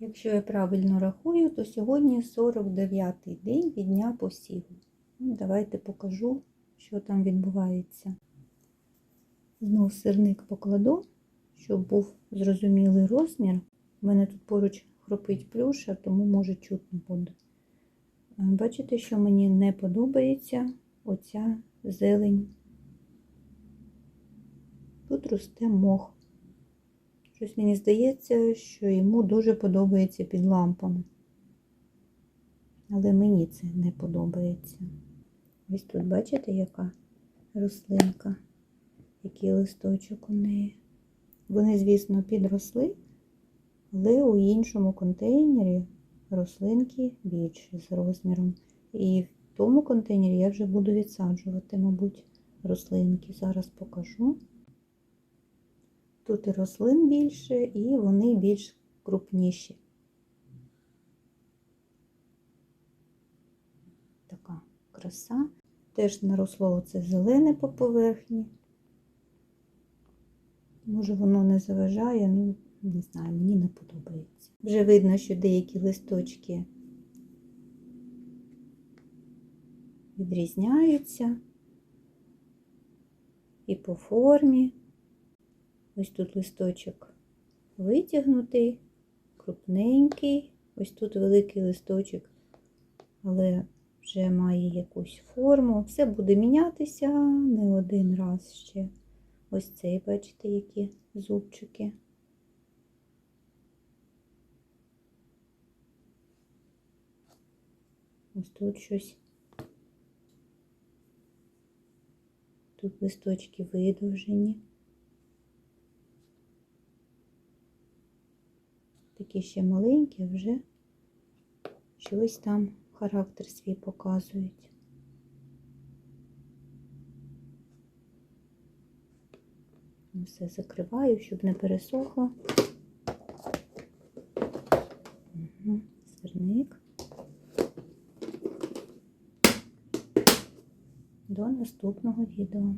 Якщо я правильно рахую, то сьогодні 49-й день від дня посіву. Ну, Давайте покажу, що там відбувається. Знов сирник покладу, щоб був зрозумілий розмір. У мене тут поруч хропить плюша, тому може чутно буде. Е, Бачите, що мені не подобається оця зелень. Тут росте мох. Щось мені здається, що йому дуже подобається під лампами. Але мені це не подобається. Ось тут бачите, яка рослинка, який листочок у неї. Вони, звісно, підросли, але у іншому контейнері рослинки більші з розміром. І в тому контейнері я вже буду відсаджувати, мабуть, рослинки. Зараз покажу. Тут і рослин більше, і вони більш крупніші. Така краса. Теж наросло оце зелене по поверхні. Може, воно не заважає, ну, не знаю, мені не подобається. Вже видно, що деякі листочки відрізняються і по формі. Ось тут листочок витягнутий, крупненький. Ось тут великий листочок, але вже має якусь форму. Все буде мінятися не один раз ще. Ось цей, бачите, які зубчики. Ось тут щось. Тут листочки видовжені. Такі ще маленькі, вже щось там характер свій показують. Все закриваю, щоб не пересохло. Угу. Сирник. До наступного відео.